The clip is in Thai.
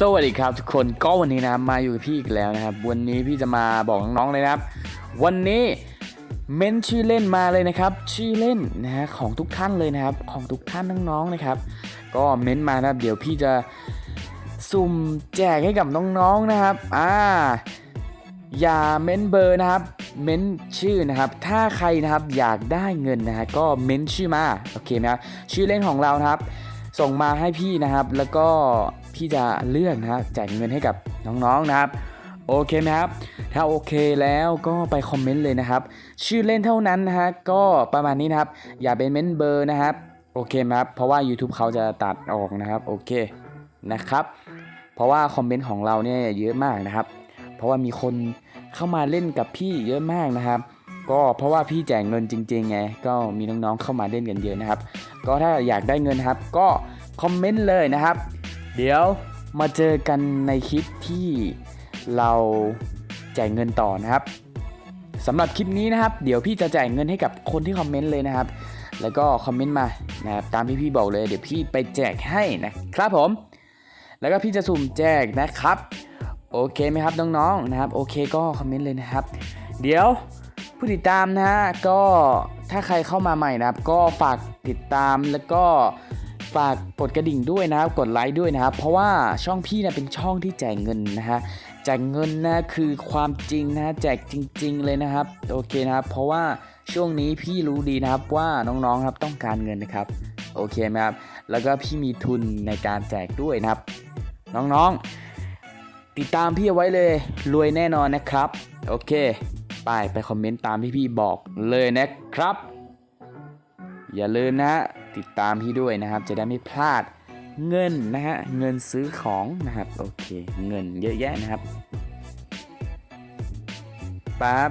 สวัสดีครับทุกคนก็วันนี้นะมาอยู่กับพี่อีกแล้วนะครับ วันนี้พี่จะมาบอกน้องๆเลยนะครับ วันนี้เม้นชื่อเล่นมาเลยนะครับ ชื่อเล่นนะฮะของทุกท่านเลยนะครับของทุกท่านน้องๆนะครับ ก็เม้นมานะครับ เดี๋ยวพี่จะสุ่มแจกให้กับน้องๆนะครับอ่าอย่าเม้นเบอร์นะครับ เม้นชื่อนะครับ ถ้าใครนะครับอยากได้เงินนะฮะก็เม้นชื่อมาโอเคไหมครับชื่อเล่นของเรานะครับ ส่งมาให้พี่นะครับ แล้วก็ พี่จะเลือกนะครับแจกเงินให้กับน้องๆนะครับโอเคไหมครับ ถ้าโอเคแล้วก็ไปคอมเมนต์เลยนะครับ ชื่อเล่นเท่านั้นนะฮะก็ประมาณนี้นะครับ อย่าเป็นเม้นเบอร์นะครับโอเคไหมครับเพราะว่า YouTube เขาจะตัดออกนะครับโอเคนะครับเพราะว่าคอมเมนต์ของเราเนี่ยเยอะมากนะครับ เพราะว่ามีคนเข้ามาเล่นกับพี่เยอะมากนะครับ ก็เพราะว่าพี่แจกเงินจริงๆไงก็มีน้องๆเข้ามาเล่นกันเยอะนะครับ ก็ถ้าอยากได้เงินครับ ก็คอมเมนต์เลยนะครับ เดี๋ยวมาเจอกันในคลิปที่เราแจกเงินต่อนะครับสำหรับคลิปนี้นะครับ เดี๋ยวพี่จะแจกเงินให้กับคนที่คอมเมนต์เลยนะครับ แล้วก็คอมเมนต์มานะครับตามที่พี่บอกเลย เดี๋ยวพี่ไปแจกให้นะครับผม แล้วก็พี่จะสุ่มแจกนะครับ โอเคไหมครับน้องๆนะครับ โอเคก็คอมเมนต์เลยนะครับ เดี๋ยวผู้ติดตามนะฮะก็ถ้าใครเข้ามาใหม่นะครับ ก็ฝากติดตามแล้วก็ ฝากกดกระดิ่งด้วยนะครับ กดไลค์ด้วยนะครับ เพราะว่าช่องพี่เนี่ยเป็นช่องที่แจกเงินนะฮะแจกเงินนะคือความจริงนะแจกจริง ๆ เลยนะครับ โอเคนะครับ เพราะว่าช่วงนี้พี่รู้ดีนะครับว่าน้องๆครับต้องการเงินนะครับ โอเคไหมครับ แล้วก็พี่มีทุนในการแจกด้วยนะครับ น้องๆ ติดตามพี่เอาไว้เลยรวยแน่นอนนะครับ โอเค ไปไปคอมเมนต์ตามที่พี่บอกเลยนะครับ อย่าลืมนะฮะ ติดตามพี่ด้วยนะครับ จะได้ไม่พลาดเงินนะฮะเงินซื้อของนะครับโอเค เงินเยอะแยะนะครับปั๊บ